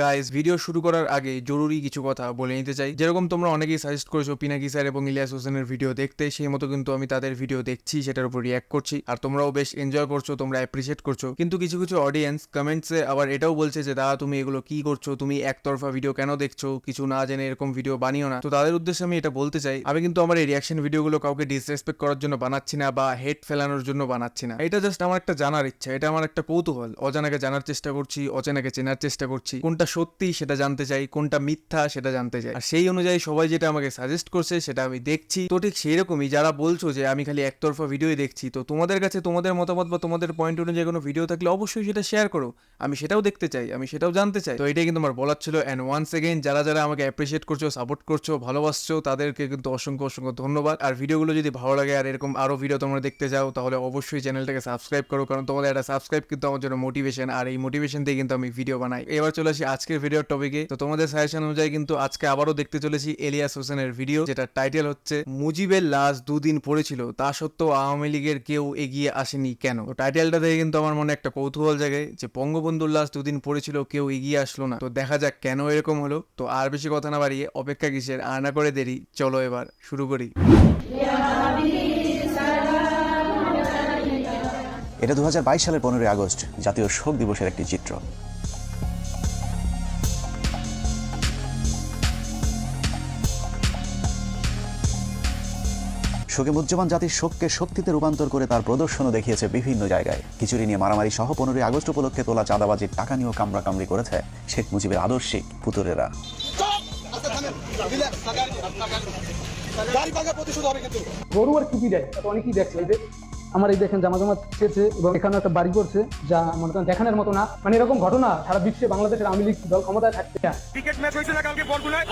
Guys video শুরু করার আগে জরুরি কিছু কথা বলে নিতে চাই। যেরকম তোমরা অনেকেই সাজেস্ট করেছ, পিনাকি স্যার এবং ইলিয়াস হোসেনের ভিডিও দেখতে, সেই মতো কিন্তু আমি তাদের ভিডিও দেখছি, সেটার উপর রিয়াক্ট করছি। আর তোমরাও বেশ এনজয় করছ, তোমরা অ্যাপ্রিসিয়েট করছ। কিন্তু কিছু কিছু অডিয়েন্স কমেন্টসে আবার এটাও বলছে যে, দাদা, তুমি এগুলো কি করছ? তুমি একতরফা ভিডিও কেন দেখছ? কিছু না জেনে এরকম ভিডিও বানিও না। তো তাদের উদ্দেশ্যে আমি এটা বলতে চাই। আমি কিন্তু আমার এই রিয়াকশন ভিডিওগুলো কাউকে ডিসরেসপেক্ট করার জন্য বানাচ্ছি না বা হেট ফেলানোর জন্য বানাচ্ছি না। এটা জাস্ট আমার একটা জানার ইচ্ছা, এটা আমার একটা কৌতূহল। অজানাকে জানার চেষ্টা করছি, অচেনাকে চেনার চেষ্টা করছি। কোনটা সত্যি সেটা জানতে চাই, কোনটা মিথ্যা সেটা জানতে চাই। আর সেই অনুযায়ী সবাই যেটা আমাকে সাজেস্ট করছে সেটা আমি দেখছি। তো ঠিক সেই রকমই যারা বলছো যে আমি খালি একতরফা ভিডিওই দেখছি, তো তোমাদের কাছে তোমাদের মতামত বা তোমাদের পয়েন্ট অনুযায়ী কোনো ভিডিও থাকলে অবশ্যই সেটা শেয়ার করো। আমি সেটাও দেখতে চাই, আমি সেটাও জানতে চাই। তো এটাই কিন্তু আমার বলার ছিল অ্যান্ড ওয়ান্স এগেইন যারা যারা আমাকে অ্যাপ্রিসিয়েট করছ সাপোর্ট করছ, ভালোবাসছো, তাদেরকে কিন্তু অসংখ্য অসংখ্য ধন্যবাদ। আর ভিডিওগুলো যদি ভালো লাগে আর এরকম আরও ভিডিও তোমরা দেখতে চাও, তাহলে অবশ্যই চ্যানেলটাকে সাবস্ক্রাইব করো, কারণ তোমাদের একটা সাবস্ক্রাইব কিন্তু আমার জন্য মোটিভেশন আর এই মোটিভেশন দিয়ে কিন্তু আমি ভিডিও বানাই। এবার চলে আসি আজকের ভিডিওর টপিকে তো তোমাদের সাজেশন অনুযায়ী কিন্তু আজকে আবারও দেখতে চলেছি এলিয়াস হোসেনের ভিডিও যেটা টাইটেল হচ্ছে মুজিবের লাশ দুদিন পড়েছিল। তা সত্ত্বেও আওয়ামী লীগের কেউ এগিয়ে আসেনি কেন? তো টাইটেলটা দেখে কিন্তু আমার মনে একটা কৌতূহল জাগে যে বঙ্গবন্ধুর লাশ দুদিন পড়েছিল, কেউ এগিয়ে আসলো না। তো দেখা যাক কেন এরকম হলো। তো আর বেশি কথা না বাড়িয়ে অপেক্ষা কিসের, আর না করে দেরি, চলো এবার শুরু করি। এটা দু হাজার বাইশ সালের পনেরোই আগস্ট, জাতীয় শোক দিবসের একটি চিত্র। শোকে মুজ্জমান জাতির শোককে শক্তিতে রূপান্তর করে তার প্রদর্শনও দেখিয়েছে বিভিন্ন জায়গায়। খিচুড়ি নিয়ে মারামারি সহ পনেরোই আগস্ট উপলক্ষে তোলা চাঁদাবাজির টাকা নিয়েও কামড়াকামড়ি করেছে শেখ মুজিবের আদর্শিক পুতুরেরা গরু আর টুপি দেয় অনেকেই দেখছে যে আমার এই দেখেন জামা জামা ছেড়েছে এবং এখানে একটা বাড়ি করছে যা মনে করেন দেখানোর মতো না। মানে এরকম ঘটনা সারা বিশ্বে বাংলাদেশের আওয়ামী লীগ দল ক্ষমতায় থাকতে না। ক্রিকেট ম্যাচ হয়েছে। না কালকে বলগুনায়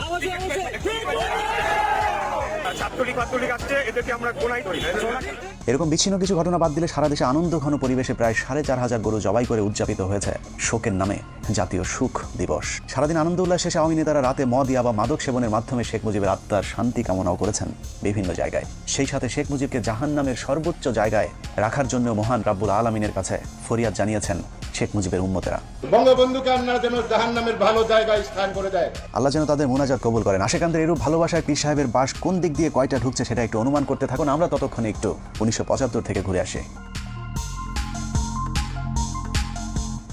এরকম বিচ্ছিন্ন কিছু ঘটনা বাদ দিলে সারা দেশে আনন্দ ঘন পরিবেশে প্রায় সাড়ে চার হাজার গরু জবাই করে উদযাপিত হয়েছে শোকের নামে জাতীয় সুখ দিবস। সারাদিন আনন্দ উল্লাস শেষে আওয়ামী নেতারা রাতে মদ ইয়া বা মাদক সেবনের মাধ্যমে শেখ মুজিবের আত্মার শান্তি কামনাও করেছেন বিভিন্ন জায়গায়। সেই সাথে শেখ মুজিবকে জাহান নামের সর্বোচ্চ জায়গায় রাখার জন্য মহান রাব্বুল আলমিনের কাছে ফরিয়াদ জানিয়েছেন শেখ মুজিবের উম্মতেরা। বঙ্গবন্ধুকে আপনারা যেন জাহান নামের ভালো জায়গায় স্থান করে দেয়। আল্লাহ যেন তাদের মোনাজাত কবুল করেন। আশেকান্তের এরূপ ভালোবাসায় পীর সাহেবের বাস কোন দিক দিয়ে কয়টা ঢুকছে সেটা একটু অনুমান করতে থাকুন। আমরা ততক্ষণে একটু উনিশশো পঁচাত্তর থেকে ঘুরে আসি।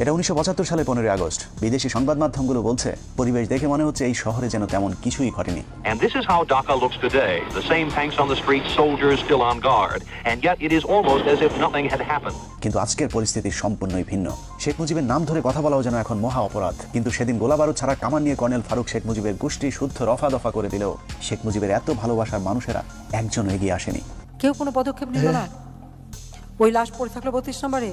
এটা উনিশশো পঁচাত্তর সালের পনেরোই আগস্ট। বিদেশি সংবাদ মাধ্যমগুলো বলছে পরিবেশ দেখে মনে হচ্ছে এই শহরে যেন তেমন কিছুই ঘটেনি। And this is how Dhaka looks today. The same tanks on the streets, soldiers still on guard. And yet it is almost as if nothing had happened. কিন্তু আজকের পরিস্থিতি সম্পূর্ণই ভিন্ন। শেখ মুজিবের নাম ধরে কথা বলাও যেন এখন মহা অপরাধ। কিন্তু সেদিন গোলাবারুদ ছাড়া কামান নিয়ে কর্নেল ফারুক শেখ মুজিবের গোষ্ঠী শুদ্ধ রফা দফা করে দিলেও শেখ মুজিবের এত ভালোবাসার মানুষেরা একজন এগিয়ে আসেনি। কেউ কোনো পদক্ষেপ নিল না? ওই লাশ পড়ে থাকল বত্রিশ নম্বরে।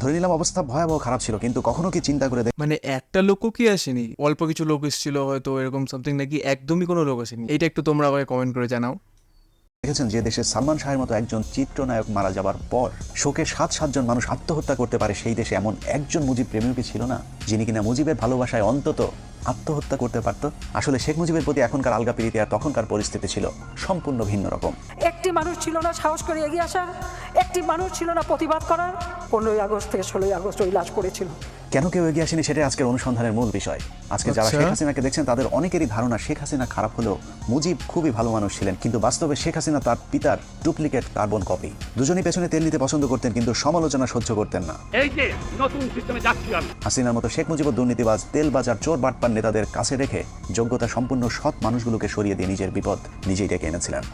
ধরে নিলাম অবস্থা ভয়াবহ খারাপ ছিল কিন্তু কখনো কি চিন্তা করে দেখ মানে একটা লোকও কি আসেনি? অল্প কিছু লোক এসেছিল হয়তো এরকম সামথিং নাকি একদমই কোনো লোক আসেনি। এটা একটু তোমরা আমাকে কমেন্ট করে জানাও। দেখেছেন যে দেশে সালমান শাহের মতো একজন চিত্রনায়ক মারা যাবার পর শোকে সাত সাতজন মানুষ আত্মহত্যা করতে পারে সেই দেশে এমন একজন মুজিব প্রেমীও কি ছিল না? যিনি কিনা মুজিবের ভালোবাসায় অন্তত আত্মহত্যা করতে পারত? আসলে শেখ মুজিবের প্রতি এখনকার আলগা পিড়িতে আর তখনকার পরিস্থিতি ছিল সম্পূর্ণ ভিন্ন রকম। একটি মানুষ ছিল না সাহস করে এগিয়ে আসার একটি মানুষ ছিল না প্রতিবাদ করার। পনেরোই আগস্ট থেকে ষোলোই আগস্ট ওই লাশ পড়েছিল কেন কেউ এগিয়ে আসেনি সেটাই আজকের অনুসন্ধানের মূল বিষয়। আজকে যারা আচ্ছা। শেখ হাসিনাকে দেখছেন তাদের অনেকেরই ধারণা শেখ হাসিনা খারাপ হলেও মুজিব খুবই ভালো মানুষ ছিলেন কিন্তু বাস্তবে শেখ হাসিনা তার পিতার ডুপ্লিকেট কার্বন কপি। দুজনই পেছনে তেল নিতে পছন্দ করতেন কিন্তু সমালোচনা সহ্য করতেন না। এই যে নতুন সিস্টেমে যাচ্ছি আমি। হাসিনার মতো শেখ মুজিবুর দুর্নীতিবাজ তেল বাজার চোর বাটপার নেতাদের কাছে রেখে যোগ্যতা সম্পূর্ণ সৎ মানুষগুলোকে সরিয়ে দিয়ে নিজের বিপদ নিজেই ডেকে এনেছিলেন।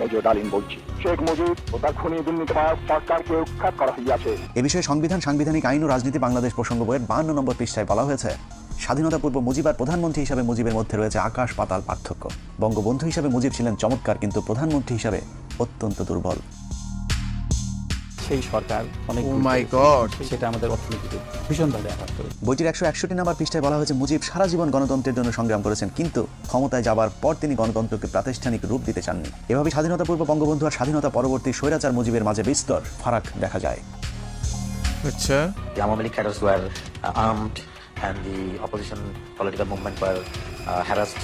মেজর ডালিম বলছি। শেখ মুজিব ও তার খুনি দুর্নীতিবাজ সরকারকে উৎখাত করা হইয়াছে। এ বিষয়ে সংবিধান, সাংবিধানিক আইন ও রাজনীতি বাংলাদেশ প্রসঙ্গ বইয়ের বান্ন নম্বর পৃষ্ঠায় বলা হয়েছে, স্বাধীনতা পূর্ব মুজিবার প্রধানমন্ত্রী হিসাবে মুজিবের মধ্যে রয়েছে আকাশ পাতাল পার্থক্য। বঙ্গবন্ধু হিসাবে মুজিব ছিলেন চমৎকার, কিন্তু প্রধানমন্ত্রী হিসাবে অত্যন্ত দুর্বল। সেই সরকার অনেক মাই গড সেটা আমাদের অর্থনীতিতে ভীষণভাবে আঘাত করে বইটির একশো একষট্টি নাম্বার পৃষ্ঠায় বলা হয়েছে মুজিব সারা জীবন গণতন্ত্রের জন্য সংগ্রাম করেছেন কিন্তু ক্ষমতায় যাবার পর তিনি গণতন্ত্রকে প্রাতিষ্ঠানিক রূপ দিতে চাননি। এভাবে স্বাধীনতা পূর্ব বঙ্গবন্ধু আর স্বাধীনতা পরবর্তী স্বৈরাচার মুজিবের মাঝে বিস্তর ফারাক দেখা যায়। আচ্ছা। Awami League armed and the opposition political movement were uh, harassed.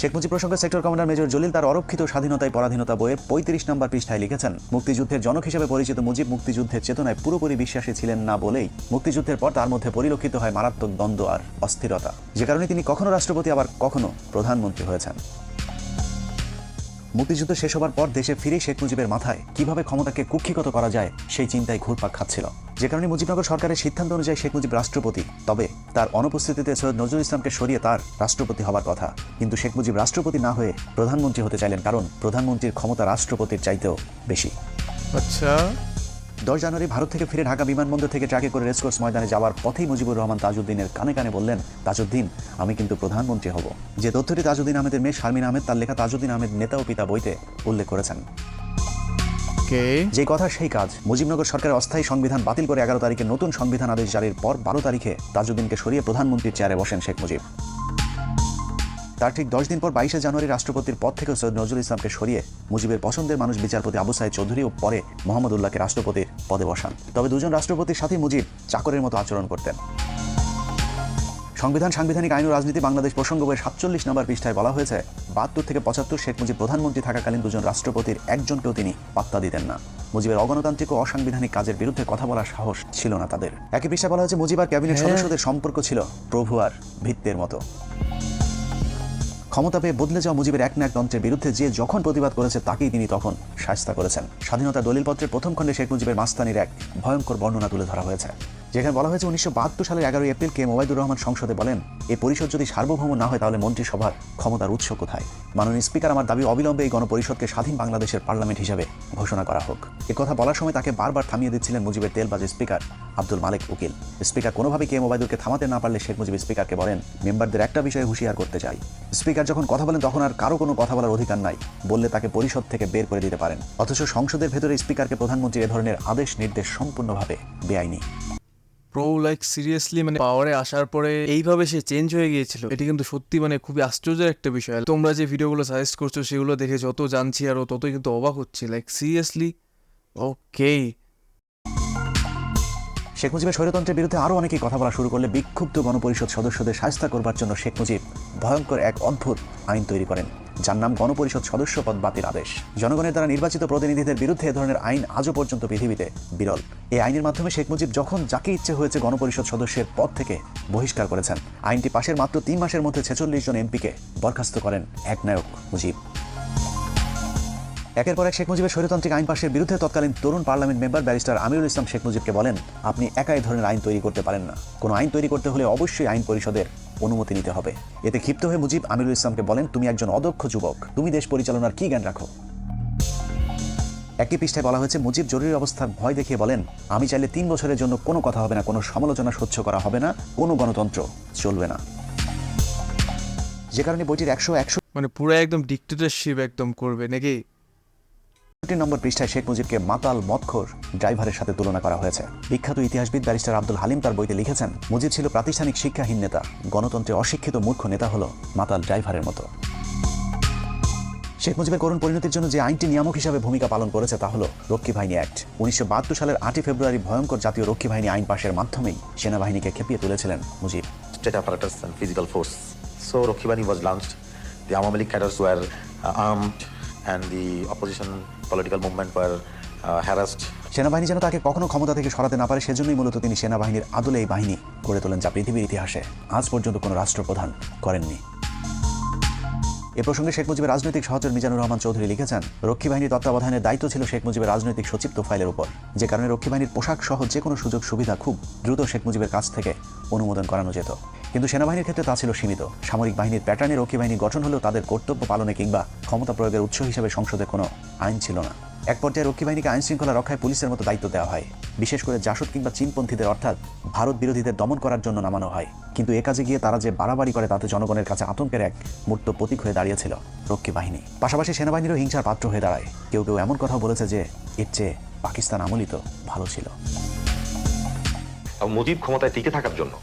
Sheikh Mujib প্রসঙ্গে সেক্টর কমান্ডার মেজর জলিল তার অরক্ষিত স্বাধীনতায় পরাধীনতা বইয়ের পঁয়ত্রিশ নম্বর পৃষ্ঠায় লিখেছেন মুক্তিযুদ্ধের জনক হিসেবে পরিচিত মুজিব মুক্তিযুদ্ধের চেতনায় পুরোপুরি বিশ্বাসী ছিলেন না বলেই মুক্তিযুদ্ধের পর তার মধ্যে পরিলক্ষিত হয় মারাত্মক দ্বন্দ্ব আর অস্থিরতা যে কারণে তিনি কখনো রাষ্ট্রপতি আবার কখনো প্রধানমন্ত্রী হয়েছেন মুক্তিযুদ্ধ শেষ হবার পর দেশে ফিরে শেখ মুজিবের মাথায় কীভাবে ক্ষমতাকে কুক্ষিগত করা যায় সেই চিন্তায় ঘুরপাক খাচ্ছিল। যে কারণে মুজিবনগর সরকারের সিদ্ধান্ত অনুযায়ী শেখ মুজিব রাষ্ট্রপতি, তবে তার অনুপস্থিতিতে সৈয়দ নজরুল ইসলামকে সরিয়ে তার রাষ্ট্রপতি হবার কথা। কিন্তু শেখ মুজিব রাষ্ট্রপতি না হয়ে প্রধানমন্ত্রী হতে চাইলেন কারণ প্রধানমন্ত্রীর ক্ষমতা রাষ্ট্রপতির চাইতেও বেশি। আচ্ছা। দশ জানুয়ারি ভারত থেকে ফিরে ঢাকা বিমানবন্দর থেকে ট্রাকে করে রেসকোর্স ময়দানে যাওয়ার পথেই মুজিবুর রহমান তাজউদ্দিনের কানে কানে বললেন তাজউদ্দিন আমি কিন্তু প্রধানমন্ত্রী হব। যে তথ্যটি তাজউদ্দিন আহমেদের মেয়ে শারমিন আহমেদ তার লেখা তাজউদ্দিন আহমেদ নেতা ও পিতা বইতে উল্লেখ করেছেন। যে কথা সেই কাজ। মুজিবনগর সরকারের অস্থায়ী সংবিধান বাতিল করে এগারো তারিখে নতুন সংবিধান আদেশ জারির পর বারো তারিখে তাজউদ্দিনকে সরিয়ে প্রধানমন্ত্রীর চেয়ারে বসেন শেখ মুজিব। তার ঠিক দশ দিন পর বাইশে জানুয়ারি রাষ্ট্রপতির পদ থেকে সৈয়দ নজরুল ইসলামকে সরিয়ে মুজিবের পছন্দের মানুষ বিচারপতি আবু সাইদ চৌধুরী ও পরে মোহাম্মদ উল্লাহকে রাষ্ট্রপতির পদে বসান। তবে দুজন রাষ্ট্রপতির সাথে মুজিব চাকরের মতো আচরণ করতেন। সংবিধান সাংবিধানিক আইন ও রাজনীতি বাংলাদেশ প্রসঙ্গ বইয়ের সাতচল্লিশ নম্বর পৃষ্ঠায় বলা হয়েছে বাহাত্তর থেকে পঁচাত্তর শেখ মুজিব প্রধানমন্ত্রী থাকাকালীন দুজন রাষ্ট্রপতির একজনকেও তিনি পাত্তা দিতেন না। মুজিবের অগণতান্ত্রিক ও অসাংবিধানিক কাজের বিরুদ্ধে কথা বলার সাহস ছিল না তাদের। একই পৃষ্ঠায় বলা হয়েছে মুজিব আর ক্যাবিনেট সদস্যদের সম্পর্ক ছিল প্রভু আর ভিত্তের মতো। ক্ষমতা পেয়ে বদলে যাওয়া মুজিবের এক না এক তন্ত্রের বিরুদ্ধে যে যখন প্রতিবাদ করেছে, তাকেই তিনি তখন শাস্তা করেছেন। স্বাধীনতা দলিলপত্রের প্রথম খণ্ডে শেখ মুজিবের মাস্তানির এক ভয়ঙ্কর বর্ণনা তুলে ধরা হয়েছে। যেখানে বলা হয়েছে উনিশশো বাহাত্তর সালের এগারোই এপ্রিল কে মোবাইদুর রহমান সংসদে বলেন এই পরিষদ যদি সার্বভৌম না হয় তাহলে মন্ত্রিসভার ক্ষমতার উৎস কোথায়? মাননীয় স্পিকার, আমার দাবি অবিলম্বে এই গণপরিষদকে স্বাধীন বাংলাদেশের পার্লামেন্ট হিসেবে ঘোষণা করা হোক। এ কথা বলার সময় তাকে বারবার থামিয়ে দিচ্ছিলেন মুজিবের তেলবাজ স্পিকার আব্দুল মালিক উকিল। স্পিকার কোনোভাবে কে মোবাইদুরকে থামাতে না পারলে শেখ মুজিব স্পিকারকে বলেন, মেম্বারদের একটা বিষয়ে হুঁশিয়ার করতে চাই। স্পিকার যখন কথা বলেন, তখন আর কারও কোনো কথা বলার অধিকার নাই, বললে তাকে পরিষদ থেকে বের করে দিতে পারেন। অথচ সংসদের ভেতরে স্পিকারকে প্রধানমন্ত্রীর এ ধরনের আদেশ নির্দেশ সম্পূর্ণভাবে বেআইনি। প্রো লাইক সিরিয়াসলি মানে পাওয়ারে আসার পরে এইভাবে সে চেঞ্জ হয়ে গিয়েছিল। এটি কিন্তু সত্যি মানে খুবই আশ্চর্যের একটা বিষয়। তোমরা যে ভিডিওগুলো সাজেস্ট করছ, সেগুলো দেখে যত জানছি আরও ততই কিন্তু অবাক হচ্ছে। লাইক সিরিয়াসলি ওকে শেখ মুজিবের স্বৈরতন্ত্রের বিরুদ্ধে আরও অনেকেই কথা বলা শুরু করলে বিক্ষুব্ধ গণপরিষদ সদস্যদের সাহস্তা করবার জন্য শেখ মুজিব ভয়ঙ্কর এক অদ্ভুত আইন তৈরি করেন, যার নাম গণপরিষদ সদস্য পদ বাতিল আদেশ। জনগণের দ্বারা নির্বাচিত প্রতিনিধিদের বিরুদ্ধে এ ধরনের আইন আজও পর্যন্ত পৃথিবীতে বিরল। এই আইনের মাধ্যমে শেখ মুজিব যখন যাকে ইচ্ছে হয়েছে গণপরিষদ সদস্যের পদ থেকে বহিষ্কার করেছেন, আইনটি পাশের মাত্র তিন মাসের মধ্যে ছেচল্লিশ জন এমপিকে বরখাস্ত করেন একনায়ক মুজিব। একের পর এক শেখ মুজিবের স্বৈরতান্ত্রিক আইন পাশের বিরুদ্ধে তৎকালীন তরুণ parliament member barrister Amirul Islam Sheikh মুজিবকে বলেন, আপনি একাই ধরনের আইন তৈরি করতে পারেন না। কোনো আইন তৈরি করতে হলে অবশ্যই আইন পরিষদের অনুমতি নিতে হবে। এতে ক্ষিপ্ত হয়ে মুজিব আমিরুল ইসলামকে বলেন, তুমি একজন অদক্ষ যুবক। তুমি দেশ পরিচালনার কি জ্ঞান রাখো? একই পৃষ্ঠায় বলা হয়েছে, মুজিব জরুরি অবস্থার ভয় দেখিয়ে বলেন, আমি চাইলে তিন বছরের জন্য কোনো কথা হবে না, কোনো সমালোচনা সহ্য করা হবে না, কোনো গণতন্ত্র চলবে না। যে কারণে বইটির একশো একশো মানে পুরো একদম ডিক্টেটরশিপ একদম করবে নাকি? একষট্টি নম্বর পৃষ্ঠায় শেখ মুজিবকে মাতাল মদখোর ড্রাইভারের সাথে তুলনা করা হয়েছে। বিখ্যাত ইতিহাসবিদ ব্যারিস্টার আব্দুল হালিম তার বইতে লিখেছেন মুজিব ছিল প্রাতিষ্ঠানিক শিক্ষাহীন নেতা গণতন্ত্রে অশিক্ষিত মূর্খ নেতা হলো মাতাল ড্রাইভারের মতো। শেখ মুজিবের করুণ পরিণতির জন্য যে আইনটি নিয়ামক হিসাবে ভূমিকা পালন করেছে তা হলো রক্ষী বাহিনী অ্যাক্ট। উনিশশো বাহাত্তর সালের আটই ফেব্রুয়ারি ভয়ঙ্কর জাতীয় রক্ষী বাহিনী আইন পাশের মাধ্যমেই সেনাবাহিনীকে খেপিয়ে তুলেছিলেন Mujib. Apparatus and physical force. So Rokhibani was launched. The Awami League cadres were uh, armed. And the opposition political movement were uh, harassed. সেনাবাহিনী যেন তাকে কখনো ক্ষমতা থেকে সরাতে না পারে সেজন্যই মূলত তিনি সেনাবাহিনীর আদলে এই বাহিনী গড়ে তোলেন যা পৃথিবীর ইতিহাসে আজ পর্যন্ত কোনো রাষ্ট্রপ্রধান করেননি। এ প্রসঙ্গে শেখ মুজিবের রাজনৈতিক সহচর মিজানুর রহমান চৌধুরী লিখেছেন রক্ষী বাহিনীর তত্ত্বাবধানের দায়িত্ব ছিল শেখ মুজিবের রাজনৈতিক সচিব তোফাইলের উপর। যে কারণে রক্ষী বাহিনীর পোশাক সহ যে কোনো সুযোগ সুবিধা খুব দ্রুত শেখ মুজিবের কাছ থেকে অনুমোদন করানো যেত। কিন্তু সেনাবাহিনীর ক্ষেত্রে তা ছিল সীমিত। সামরিক বাহিনীর প্যাটার্নে রক্ষী বাহিনী গঠন হলেও তাদের কর্তব্য পালনে কিংবা ক্ষমতা প্রয়োগের উৎস হিসেবে সংসদে কোনো আইন ছিল না। এক পর্যায়ে রক্ষী বাহিনীকে আইন শৃঙ্খলা রক্ষায় পুলিশের মতো দায়িত্ব দেওয়া হয়। বিশেষ করে জাসদ কিংবা চীনপন্থীদের, অর্থাৎ ভারত বিরোধীদের দমন করার জন্য নামানো হয়। কিন্তু এ কাজে গিয়ে তারা যে বাড়াবাড়ি করে তাতে জনগণের কাছে আতঙ্কের এক মূর্ত প্রতীক হয়ে দাঁড়িয়েছিল রক্ষী বাহিনী। পাশাপাশি সেনাবাহিনীরও হিংসার পাত্র হয়ে দাঁড়ায়। কেউ কেউ এমন কথাও বলেছে যে, এর চেয়ে পাকিস্তান আমলিত ভালো ছিল। মুজিব ক্ষমতায় টিকে থাকার জন্য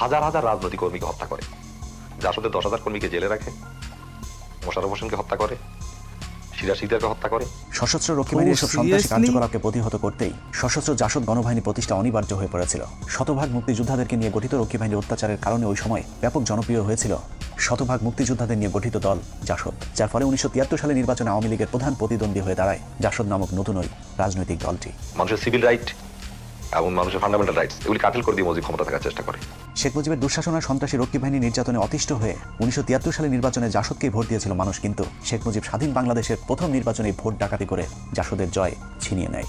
হাজার হাজার রাজনৈতিক কর্মীকে হত্যা করে। জাসদের দশ হাজার কর্মীকে জেলে রাখে মোশারফ হোসেনকে হত্যা করে সিরাশিদাকে হত্যা করে। সশস্ত্র রক্ষী বাহিনীর এসব সন্ত্রাসী কার্যকলাপকে প্রতিহত করতেই সশস্ত্র জাসদ গণবাহিনী প্রতিষ্ঠা অনিবার্য হয়ে পড়েছিল। শতভাগ মুক্তিযোদ্ধাদেরকে নিয়ে গঠিত রক্ষী বাহিনীর অত্যাচারের কারণে ওই সময় ব্যাপক জনপ্রিয় হয়েছিল শতভাগ মুক্তিযোদ্ধাদের নিয়ে গঠিত দল জাসদ যার ফলে উনিশশো তিয়াত্তর সালে নির্বাচনে আওয়ামী লীগের প্রধান প্রতিদ্বন্দ্বী হয়ে দাঁড়ায় জাসদ নামক নতুন ওই রাজনৈতিক দলটি। মানুষের সিভিল রাইট এবং মানুষের ফান্ডামেন্টাল রাইটস এগুলি কাতিল করে দিয়ে মজিব ক্ষমতা থাকার চেষ্টা করে। শেখ মুজিবের দুঃশাসন আর সন্ত্রাসী রক্ষী বাহিনী নির্যাতনে অতিষ্ঠ হয়ে উনিশশো তিয়াত্তর সালে নির্বাচনে জাসদকেই ভোট দিয়েছিল মানুষ, কিন্তু শেখ মুজিব স্বাধীন বাংলাদেশের প্রথম নির্বাচনে ভোট ডাকাতি করে জাসদের জয় ছিনিয়ে নেয়।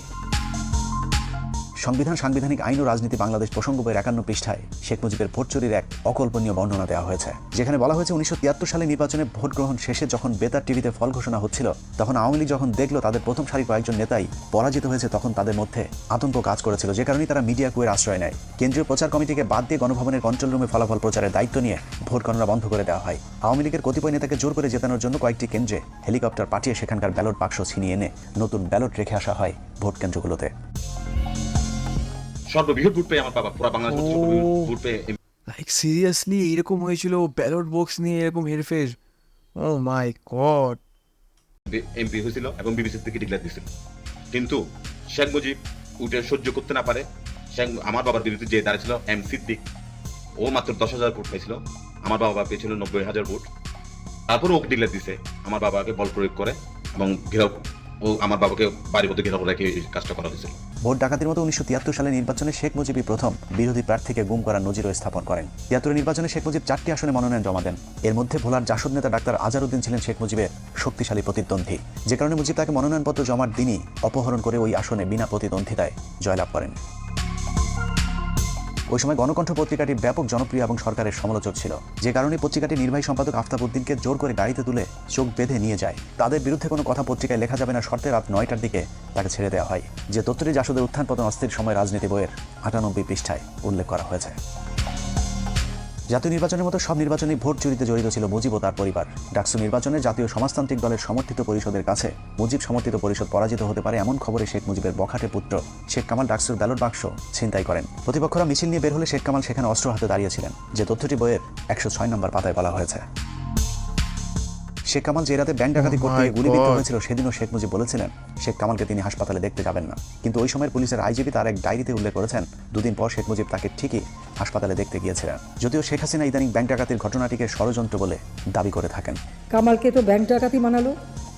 সংবিধান, সাংবিধানিক আইন ও রাজনীতি বাংলাদেশ প্রসঙ্গ বইয়ের একান্ন পৃষ্ঠায় শেখ মুজিবের ভোট চুরির এক অকল্পনীয় বর্ণনা দেওয়া হয়েছে। যেখানে বলা হয়েছে উনিশশো তিয়াত্তর সালে নির্বাচনে ভোট গ্রহণ শেষে যখন বেতার টিভিতে ফল ঘোষণা হচ্ছিল, তখন আওয়ামী লীগ যখন দেখল তাদের প্রথম সারি কয়েকজন নেতাই পরাজিত হয়েছে, তখন তাদের মধ্যে আতঙ্ক কাজ করেছিল। যে কারণে তারা মিডিয়া কুয়ের আশ্রয় নেয়। কেন্দ্রীয় প্রচার কমিটিকে বাদ দিয়ে গণভবনের কন্ট্রোল রুমে ফলাফল প্রচারের দায়িত্ব নিয়ে ভোট গণনা বন্ধ করে দেওয়া হয়। আওয়ামী লীগের কতিপয় নেতাকে জোর করে জেতানোর জন্য কয়েকটি কেন্দ্রে হেলিকপ্টার পাঠিয়ে সেখানকার ব্যালট বাক্স ছিনিয়ে এনে নতুন ব্যালট রেখে আসা হয় ভোট কেন্দ্রগুলোতে। সর্ববৃহৎ ভোট পেয়ে আমার বাবা পুরো বাংলাদেশ ভোট পেয়ে লাইক সিরিয়াসলি এইরকম হয়েছিল ব্যালট বক্স নিয়ে এরকম হেরফের? ও মাই গড এমপি হয়েছিল এবং বিবিসি থেকে ডিক্লেয়ার দিয়েছিল। কিন্তু শেখ মুজিব উঠে সহ্য করতে না পারে। শেখ আমার বাবার বিরুদ্ধে যে দাঁড়িয়েছিল এম সিদ্দিক ও মাত্র দশ হাজার ভোট পেয়েছিল। আমার বাবা পেয়েছিল নব্বই হাজার ভোট। তারপর ওকে ডিক্লেয়ার দিছে। আমার বাবাকে বল প্রয়োগ করে এবং ঘেরাও ও আমার বাবাকে বাড়ির মধ্যে ঘেরাও রেখে কাজটা করা হয়েছিল। ভোট ডাকাতির মতো উনিশশো তিয়াত্তর সালে নির্বাচনে শেখ মুজিবই প্রথম বিরোধী প্রার্থীকে গুম করার নজিরও স্থাপন করেন। তিয়াত্তরের নির্বাচনে শেখ মুজিব চারটি আসনে মনোনয়ন জমা দেন। এর মধ্যে ভোলার জাসদ নেতা ডাক্তার আজারউদ্দিন ছিলেন শেখ মুজিবের শক্তিশালী প্রতিদ্বন্দ্বী। যে কারণে মুজিব তাকে মনোনয়নপত্র জমার দিনই অপহরণ করে ওই আসনে বিনা প্রতিদ্বন্দ্বিতায় জয়লাভ করেন। ওই সময় গণকণ্ঠ পত্রিকাটি ব্যাপক জনপ্রিয় এবং সরকারের সমালোচক ছিল। যে কারণে পত্রিকাটি নির্বাহী সম্পাদক আফতাব উদ্দিনকে জোর করে গাড়িতে তুলে চোখ বেঁধে নিয়ে যায়। তাদের বিরুদ্ধে কোনো কথা পত্রিকায় লেখা যাবে না শর্তে রাত নয়টার দিকে তাকে ছেড়ে দেওয়া হয়। যে তত্ত্বটি জাসদের উত্থান পতন অস্থির সময় রাজনীতি বইয়ের আটানব্বই পৃষ্ঠায় উল্লেখ করা হয়েছে। জাতীয় নির্বাচনের মতো সব নির্বাচনে ভোট চুরিতে জড়িত ছিল মুজিব ও তার পরিবার। ডাকসু নির্বাচনে জাতীয় সমাজতান্ত্রিক দলের সমর্থিত পরিষদের কাছে মুজিব সমর্থিত পরিষদ পরাজিত হতে পারে এমন খবরে শেখ মুজিবের বখাটে পুত্র শেখ কামাল ডাকসুর ব্যালট বাক্স ছিনতাই করেন। প্রতিপক্ষরা মিছিল নিয়ে বের হলে শেখ কামাল সেখানে অস্ত্র হাতে দাঁড়িয়েছিলেন যে তথ্যটি বইয়ের একশো ছয় নম্বর পাতায় বলা হয়েছে। শেখ কামাল যে রাতে ব্যাংক ডাকাতি Oh করতে গিয়ে গুলিবিদ্ধ হয়েছিল সেদিনও শেখ মুজিব বলেছিলেন শেখ কামালকে তিনি হাসপাতালে দেখতে যাবেন না। কিন্তু ওই সময়ের পুলিশের আইজিপি তার এক ডায়েরিতে উল্লেখ করেছেন দুদিন পর শেখ মুজিব তাকে ঠিকই হাসপাতালে দেখতে গিয়েছিলেন। যদিও শেখ হাসিনা ইদানিং ব্যাংক ডাকাতির ঘটনাটিকে ষড়যন্ত্র বলে দাবি করে থাকেন। কামালকে তো ব্যাংক ডাকাতি বানালো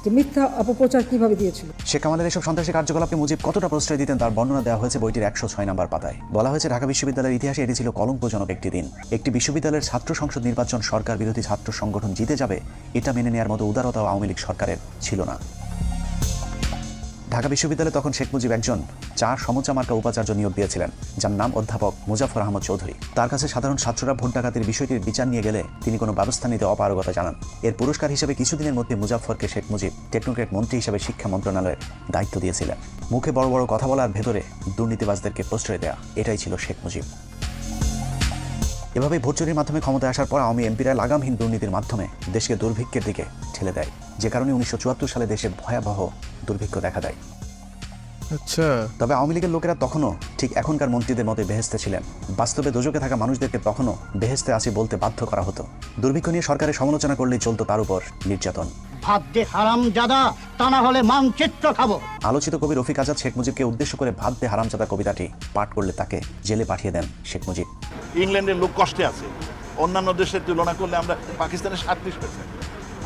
যে মিথ্যা অপপ্রচার কীভাবে দিয়েছিল? শেখ কামালের এসব সন্ত্রাসী কার্যকলাপকে মুজিব কতটা প্রশ্রয় দিতেন তার বর্ণনা দেওয়া হয়েছে বইটির একশো ছয় নম্বর পাতায়। বলা হয়েছে, ঢাকা বিশ্ববিদ্যালয়ের ইতিহাসে এটি ছিল কলঙ্কজনক একটি দিন। একটি বিশ্ববিদ্যালয়ের ছাত্র সংসদ নির্বাচন সরকার বিরোধী ছাত্র সংগঠন জিতে যাবে, এটা মেনে নেওয়ার মতো উদারতা আওয়ামী লীগ সরকারের ছিল না। ঢাকা বিশ্ববিদ্যালয়ে তখন শেখ মুজিব একজন চার সমচা মার্কা উপাচার্য নিয়োগ দিয়েছিলেন, যার নাম অধ্যাপক মুজাফর আহমদ চৌধুরী। তার কাছে সাধারণ ছাত্ররা ভোট ডাকাতির বিষয়টির বিচার নিয়ে গেলে তিনি কোনো ব্যবস্থা নিতে অপারগতা জানান। এর পুরস্কার হিসেবে কিছুদিনের মধ্যে মুজাফরকে শেখ মুজিব টেকনোক্রেট মন্ত্রী হিসেবে শিক্ষা মন্ত্রণালয়ের দায়িত্ব দিয়েছিলেন। মুখে বড় বড় কথা বলার ভেতরে দুর্নীতিবাজদেরকে প্রশ্রয় দেয়া, এটাই ছিল শেখ মুজিব। এভাবে ভোট চুরির মাধ্যমে ক্ষমতায় আসার পর আওয়ামী এমপিরা লাগামহীন দুর্নীতির মাধ্যমে দেশকে দুর্ভিক্ষের দিকে ঠেলে দেয় যে কারণে উনিশশো চুয়াত্তর সালে দেশে ভয়াবহ দুর্ভিক্ষ দেখা দেয়। আচ্ছা। তবে আওয়ামী লীগের লোকেরা তখনও ঠিক এখনকার মন্ত্রীদের মতে বেহেস্তে ছিলেন। বাস্তবে দোজকে থাকা মানুষদেরকে তখনও বেহেস্তে আসি বলতে বাধ্য করা হতো। দুর্ভিক্ষ নিয়ে সরকারের সমালোচনা করলেই চলতো তার উপর নির্যাতন। ভাত দে হারাম জাদা তা না হলে মানচিত্র খাব। আলোচিত কবি রফিক আজাদ শেখ মুজিবকে উদ্দেশ্য করে ভাবতে দে হারামজাদা কবিতাটি পাঠ করলে তাকে জেলে পাঠিয়ে দেন শেখ মুজিব। ইংল্যান্ডের লোক কষ্টে আছে। অন্যান্য দেশের তুলনা করলে আমরা পাকিস্তানের সাতত্রিশ পার্সেন্ট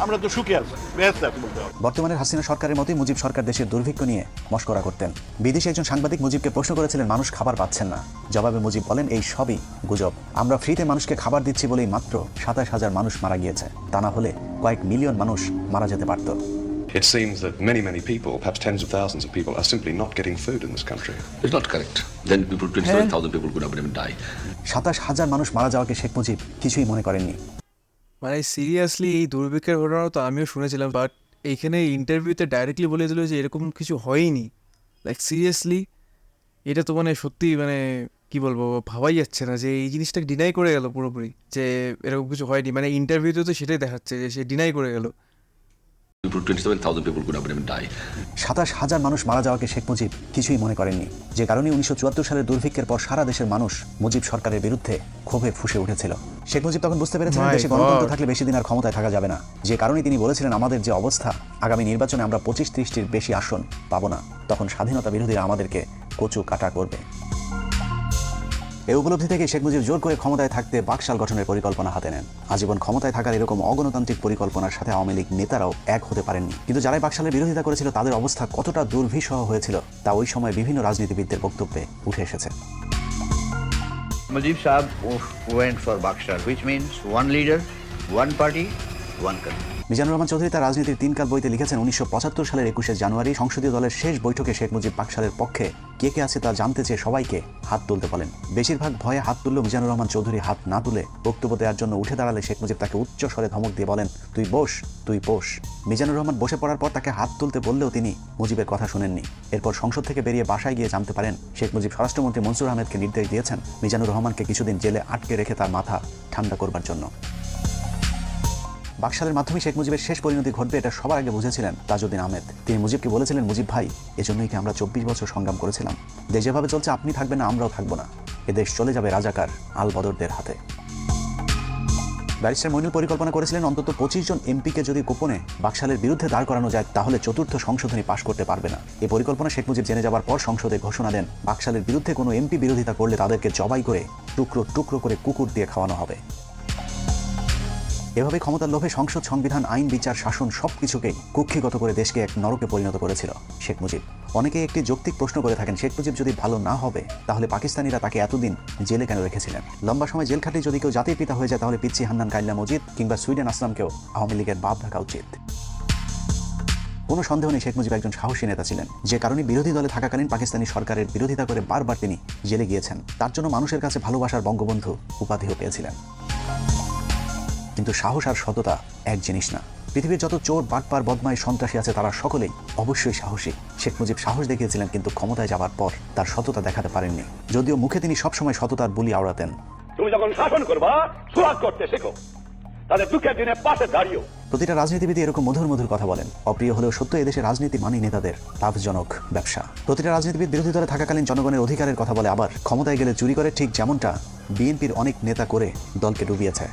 আমরা তো সুখে আছি বেহেস্তে আছি বলতে হবে। বর্তমানের হাসিনা সরকারের মতোই মুজিব সরকার দেশের দুর্ভিক্ষ নিয়ে মস্করা করতেন। বিদেশি একজন সাংবাদিক মুজিবকে প্রশ্ন করেছিলেন, মানুষ খাবার পাচ্ছেন না। জবাবে মুজিব বলেন, এই সবই গুজব। আমরা ফ্রিতে মানুষকে খাবার দিচ্ছি বলেই মাত্র সাতাশ হাজার মানুষ মারা গিয়েছে। তা না হলে কয়েক মিলিয়ন মানুষ মারা যেতে পারত। It seems that many, many people, perhaps tens of thousands of people, are simply not getting food in this country. It's not correct. Then people, 27,000 people could have even died. সাতাশ হাজার মানুষ মারা যাওয়াকে শেখ মুজিব কিছুই মনে করেননি মানে সিরিয়াসলি এই দুর্ভিক্ষের ঘটনা তো আমিও শুনেছিলাম বাট এইখানে ইন্টারভিউতে ডাইরেক্টলি বলে দিল যে এরকম কিছু হয়নি লাইক সিরিয়াসলি এটা তো মানে সত্যি মানে কি বলব ভাবাই যাচ্ছে না যে এই জিনিসটা ডিনাই করে গেল পুরোপুরি যে এরকম কিছু হয়নি মানে ইন্টারভিউতে তো সেটাই দেখাচ্ছে যে সে ডিনাই করে গেল 27,000 people could have even died. সাতাশ হাজার মানুষ মারা যাওয়াকে শেখ মুজিব কিছুই মনে করেননি। যে কারণে উনিশশো চুয়াত্তর সালের দুর্ভিক্ষের পর সারা দেশের মানুষ মুজিব সরকারের বিরুদ্ধে ক্ষোভে ফুসে উঠেছিল। শেখ মুজিব তখন বুঝতে পেরেছিলেন দেশে গণতন্ত্র থাকলে বেশি দিন আর ক্ষমতায় থাকা যাবে না। যে কারণে তিনি বলেছিলেন আমাদের যে অবস্থা আগামী নির্বাচনে আমরা পঁচিশ ত্রিশটির বেশি আসন পাবো না। তখন স্বাধীনতা বিরোধীরা আমাদেরকে কচু কাটা করবে। এই উপলব্ধি থেকে শেখ মুজিব জোর করে ক্ষমতায় থাকতে বাকশাল গঠনের পরিকল্পনা হাতে নেন। আজীবন ক্ষমতায় থাকার এরকম অগণতান্ত্রিক পরিকল্পনার সাথে আওয়ামী লীগ নেতারাও এক হতে পারেননি। কিন্তু যারাই বাকশালের বিরোধিতা করেছিল তাদের অবস্থা কতটা দুর্বিষহ হয়েছিল তা ওই সময় বিভিন্ন রাজনীতিবিদদের বক্তব্যে উঠে এসেছে। Mujib Saab went for Bakshar, which means one leader, one party, one country. Mizanur Rahman Chowdhury তার রাজনীতির তিন কাল বইতে লিখেছেন, উনিশশো পঁচাত্তর সালের একুশে জানুয়ারি সংসদীয় দলের শেষ বৈঠকে শেখ মুজিব বাকশালের পক্ষে কে কে আছে তা জানতে চেয়ে সবাইকে হাত তুলতে বলেন। বেশিরভাগ ভয়ে হাত তুললেও মিজানুর রহমান চৌধুরী, হাত না তুলে বক্তব্য দেওয়ার জন্য উঠে দাঁড়ালে শেখ মুজিব তাকে উচ্চ স্বরে ধমক দিয়ে বলেন, তুই বস তুই বস। মিজানুর রহমান বসে পড়ার পর তাকে হাত তুলতে বললেও তিনি মুজিবের কথা শুনেননি। এরপর সংসদ থেকে বেরিয়ে বাসায় গিয়ে জানতে পারেন, শেখ মুজিব স্বরাষ্ট্রমন্ত্রী মনসুর আহমেদকে নির্দেশ দিয়েছেন, মিজানুর রহমানকে কিছুদিন জেলে আটকে রেখে তার মাথা ঠান্ডা করবার জন্য। বাকশালের মাধ্যমে শেখ মুজিবের শেষ পরিণতি ঘটবে এটা সবার আগে বুঝেছিলেন তাজউদ্দিন আহমেদ। তিনি মুজিবকে বলেছিলেন, মুজিব ভাই, এজন্যই কি আমরা চব্বিশ বছর সংগ্রাম করেছিলাম? দেশ যেভাবে চলছে, আপনি থাকবেন না, আমরাও থাকব না। এ দেশ চলে যাবে রাজাকার আল বদরদের হাতে। ব্যারিস্টার মইনুল পরিকল্পনা করেছিলেন, অন্তত পঁচিশ জন এমপিকে যদি গোপনে বাকশালের বিরুদ্ধে দাঁড় করানো যায়, তাহলে চতুর্থ সংশোধনী পাশ করতে পারবে না। এই পরিকল্পনা শেখ মুজিব জেনে যাওয়ার পর সংসদে ঘোষণা দেন, বাকশালের বিরুদ্ধে কোনো এমপি বিরোধিতা করলে তাদেরকে জবাই করে টুকরো টুকরো করে কুকুর দিয়ে খাওয়ানো হবে। এভাবে ক্ষমতার লোভে সংসদ, সংবিধান, আইন, বিচার, শাসন সবকিছুকেই কুক্ষিগত করে দেশকে এক নরকে পরিণত করেছিল শেখ মুজিব। অনেকে একটি যৌক্তিক প্রশ্ন করে থাকেন, শেখ মুজিব যদি ভালো না হবে, তাহলে পাকিস্তানিরা তাকে এতদিন জেলে কেন রেখেছিলেন? লম্বা সময় জেল খাটলে যদি কেউ জাতির পিতা হয়ে যায়, তাহলে পিচ্ছি হান্নান, কাইল্লা মজিদ কিংবা সুইডেন আসলামকেও আওয়ামী লীগের বাপ রাখা উচিত। কোনো সন্দেহ নেই, শেখ মুজিব একজন সাহসী নেতা ছিলেন। যে কারণে বিরোধী দলে থাকাকালীন পাকিস্তানি সরকারের বিরোধিতা করে বারবার তিনি জেলে গিয়েছেন। তার জন্য মানুষের কাছে ভালোবাসার বঙ্গবন্ধু উপাধিও পেয়েছিলেন। কিন্তু সাহস আর সততা এক জিনিস না। পৃথিবীর যত চোর বাটপার বদমাই সন্ত্রাসী আছে তারা সকলেই অবশ্যই সাহসী। শেখ মুজিব সাহস দেখিয়েছিলেন কিন্তু ক্ষমতায় যাবার পর তার সততা দেখাতে পারেননি। যদিও মুখে তিনি সবসময় সততার বুলি আওড়াতেন। তুমি যখন শাসন করবা করতে শেখো। তাদের দুঃখের দিনে পাশে দাঁড়িয়েও। প্রতিটা রাজনীতিবিদ এরকম মধুর মধুর কথা বলেন। অপ্রিয় হলেও সত্য এদেশে রাজনীতি মানি নেতাদের লাভজনক ব্যবসা। প্রতিটা রাজনীতিবিদ বিরোধী দলে থাকাকালীন জনগণের অধিকারের কথা বলে আবার ক্ষমতায় গেলে চুরি করে ঠিক যেমনটা বিএনপির অনেক নেতা করে দলকে ডুবিয়েছে।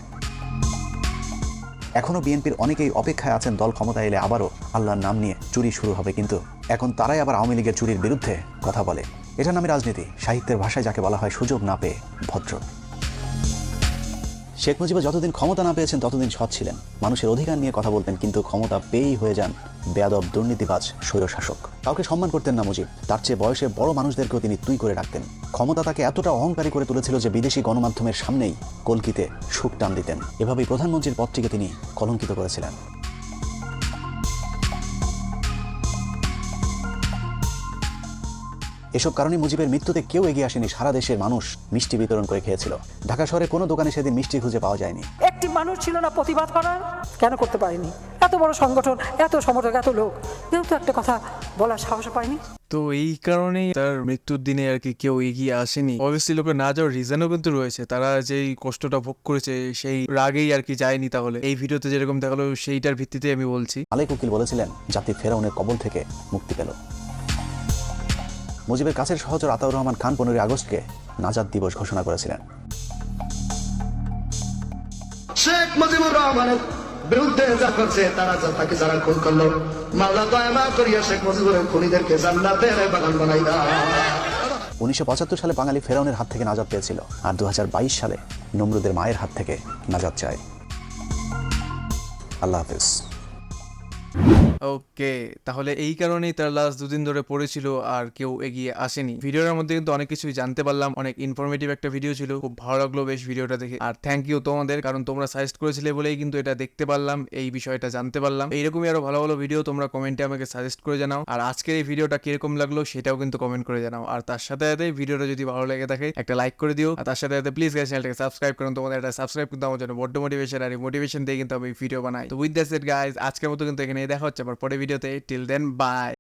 এখনও বিএনপির অনেকেই অপেক্ষায় আছেন দল ক্ষমতায় এলে আবারও আল্লাহর নাম নিয়ে চুরি শুরু হবে কিন্তু এখন তারাই আবার আওয়ামী লীগের চুরির বিরুদ্ধে কথা বলে। এটা নামে রাজনীতি, সাহিত্যের ভাষায় যাকে বলা হয় সুযোগ না পেয়ে ভদ্র শেখ মুজিবা যতদিন ক্ষমতা না পেয়েছেন, ততদিন সৎ ছিলেন। মানুষের অধিকার নিয়ে কথা বলতেন, কিন্তু ক্ষমতা পেয়েই হয়ে যান বেয়াদব দুর্নীতিবাজ স্বৈরশাসক। কাউকে সম্মান করতেন না মুজিব। তার চেয়ে বয়সে বড় মানুষদেরকেও তিনি তুই করে রাখতেন ক্ষমতা তাকে এতটা অহংকারী করে তুলেছিল যে বিদেশি গণমাধ্যমের সামনেই কলকিতে সুখ টান দিতেন। এভাবেই প্রধানমন্ত্রীর পদটিকে তিনি কলঙ্কিত করেছিলেন। এসব কারণে মুজিবের মৃত্যুতে কেউ এগিয়ে আসেনি সারা দেশের মানুষ মিষ্টি বিতরণ করে খেয়েছিল। ঢাকা শহরে কোনো দোকানে সেদিন মিষ্টি খুঁজে পাওয়া যায়নি। একটি মানুষ ছিল না প্রতিবাদ করার কেন করতে পারেনি? এত বড় সংগঠন এত সমর্থক এত লোক কেউ তো একটা কথা বলার সাহস পায়নি। তো এই কারণেই তার মৃত্যুর দিনে আর কি কেউ এগিয়ে আসেনি। অবভিয়াসলি লোকের না যাওয়ার রিজনও কিন্তু রয়েছে। তারা যেই কষ্টটা ভোগ করেছে সেই রাগেই আর কি যায়নি তাহলে। এই ভিডিওতে যেরকম দেখাল সেইটার ভিত্তিতে আমি বলছি। আলেক উকিল বলেছিলেন জাতি ফেরাউনের কবল থেকে মুক্তি পেল। মুজিবের কাছের সহচর আতাউর রহমান খান পনেরোই আগস্টকে নাজাদ দিবস ঘোষণা করেছিলেন। শেখ মুজিবুর রহমানের বিরুদ্ধে যা করছে তারা তাকে যারা খুন করল মাল্লা দয়া করিয়া শেখ মুজিবুরের খুনিদেরকে জান্নাতের বাগান বানাই দাও। উনিশশো পঁচাত্তর সালে বাঙালি ফেরাউনের হাত থেকে নাজাদ পেয়েছিল আর দু হাজার বাইশ সালে নমরুদের মায়ের হাত থেকে নাজাদ চায়। আল্লাহ হাফিজ। ওকে, তাহলে এই কারণেই তার লাস্ট দুদিন ধরে পড়েছিল আর কেউ এগিয়ে আসেনি। ভিডিওর মধ্যে কিন্তু অনেক কিছুই জানতে পারলাম, অনেক ইনফরমেটিভ একটা ভিডিও ছিল, খুব ভালো লাগল বেশ ভিডিওটা দেখে। আর থ্যাংক ইউ তোমাদের, কারণ তোমরা সাজেস্ট করেছিলে বলেই কিন্তু এটা দেখতে পারলাম, এই বিষয়টা জানতে পারলাম। এইরকমই আরও ভালো ভালো ভিডিও তোমরা কমেন্টে আমাকে সাজেস্ট করে জানাও। আর আজকের এই ভিডিওটা কীরকম লাগল সেটাও কিন্তু কমেন্ট করে জানাও। আর তার সাথে সাথে ভিডিওটা যদি ভালো লেগে থাকে, একটা লাইক করে দিও। আর তার সাথে সাথে প্লিজ গাইস চ্যানেলটাকে সাবস্ক্রাইব করুন, তোমাদের একটা সাবস্ক্রাইব কিন্তু আমার জন্য বড্ড মোটিভেশন আর এই মোটিভেশন দিয়ে কিন্তু আমি ভিডিও বানাই। তো উইথ দ্যাটস ইট গাইস আজকের মতো কিন্তু এখানে দেখা হচ্ছে আবার পরে ভিডিওতে টিল দেন বাই